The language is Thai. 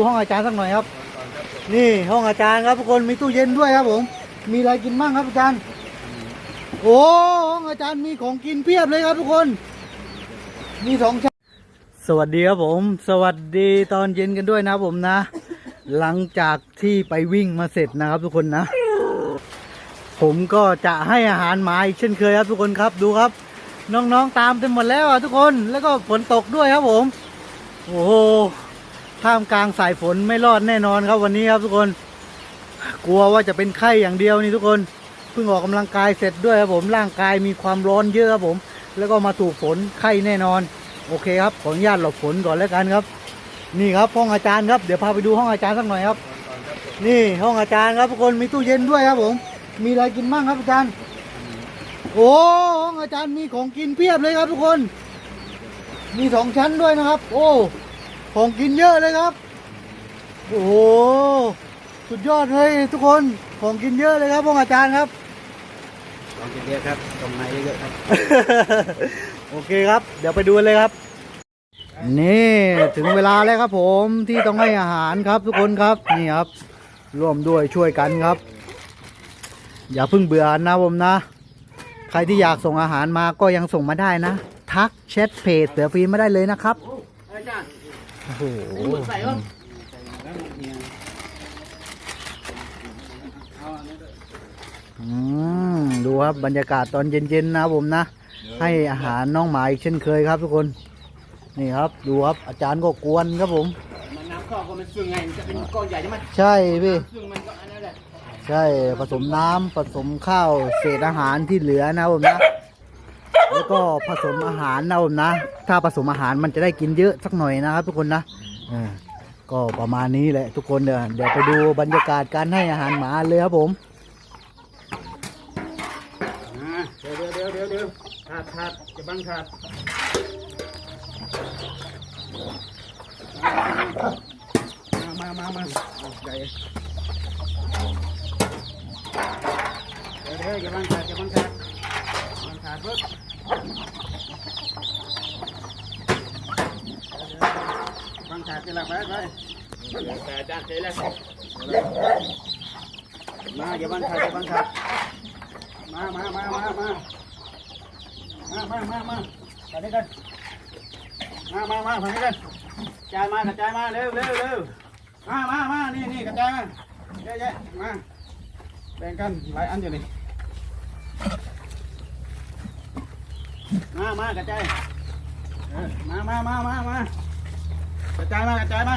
ดูห้องอาจารย์สักหน่อยครับ นี่ห้องอาจารย์ครับทุกคนมีตู้เย็นด้วยครับผม มีอะไรกินบ้างครับอาจารย์ โอ้ห้องอาจารย์มีของกินเพียบเลยครับทุกคน มีสองชั้นสวัสดีครับผม สวัสดีตอนเย็นกันด้วยนะผมนะ หลังจากที่ไปวิ่งมาเสร็จนะครับ ทุกคนนะ ผมก็จะให้อาหารหมาอีกเช่นเคยครับทุกคนครับดูครับ น้องๆตามเต็มหมดแล้วอะทุกคนแล้วก็ฝนตกด้วยครับผม โอ้ ท่ามกลางสายฝนไม่รอดแน่นอนครับวันนี้ครับทุกคน กลัวว่าจะเป็นไข้อย่างเดียวนี่ทุกคนเพิ่งออกกำลังกายเสร็จด้วยครับผมร่างกายมีความร้อนเยอะครับผม แล้วก็มาถูกฝนไข้แน่นอน โอเคครับขออนุญาตหลบฝนก่อนแล้วกันครับ นี่ครับห้องอาจารย์ครับเดี๋ยวพาไปดูห้องอาจารย์สักหน่อยครับ นี่ห้องอาจารย์ครับทุกคนมีตู้เย็นด้วยครับผม มีอะไรกินบ้างครับอาจารย์ โอ้ห้องอาจารย์มีของกินเพียบเลยครับทุกคน มีสองชั้นด้วยนะครับ โอ้ ของกินเยอะเลยครับ โอ้โห สุดยอดเลยทุกคน ของกินเยอะเลยครับห้องอาจารย์ครับลองกินเยอะครับตรงไหนเยอะๆครับ โอเคครับ เดี๋ยวไปดูเลยครับ นี่ถึงเวลาแล้วครับผมที่ต้องให้อาหารครับทุกคนครับ นี่ครับ ร่วมด้วยช่วยกันครับ อย่าเพิ่งเบื่อนะผมนะ ใครที่อยากส่งอาหารมาก็ยังส่งมาได้นะ ทักแชทเพจเสือฟีมาได้เลยนะครับอาจารย์ โอ้โหใส่ก็อืมดูครับบรรยากาศตอนเย็นๆนะผมนะ ให้อาหารน้องหมาอีกเช่นเคยครับทุกคน นี่ครับดูครับอาจารย์ก็กวนครับผมมันน้ำข้าวก็มันซึ่งไงมันจะเป็นก้อนใหญ่ใช่ไหมใช่พี่ซึ่งมันก็อันนั้นแหละใช่ผสมน้ำผสมข้าวเศษอาหารที่เหลือนะผมนะ แล้วก็ผสมอาหารนะผมนะ ถ้าผสมอาหารมันจะได้กินเยอะสักหน่อยนะครับ ทุกคนนะเออก็ประมาณนี้แหละทุกคนเดี๋ยวเดี๋ยวไปดูบรรยากาศการให้อาหารหมาเลยครับผมเดี๋ยวเดี๋ยวเดี๋ยวเดี๋ยวขาดขาดจะบังขาดมามามาใหญ่เดี๋ยวเดี๋ยวจะบังขาดจะบังขาดบังขาดเพิ่ มบังขาดจะหลับไปไปแต่จ้าเจ๊แล้วมาอย่าบังขาดอย่าบังขาดมามามามามามามามามาไปด้วยกันมามามาไปด้วยกันกระจายมากระจายมาเร็วเร็วเร็วมามามานี่นี่กระจายมาเยอะแยะมาแบ่งกันหลายอันอยู่นี่ มามากระจายเออมามามามามากระจายมากระจายมา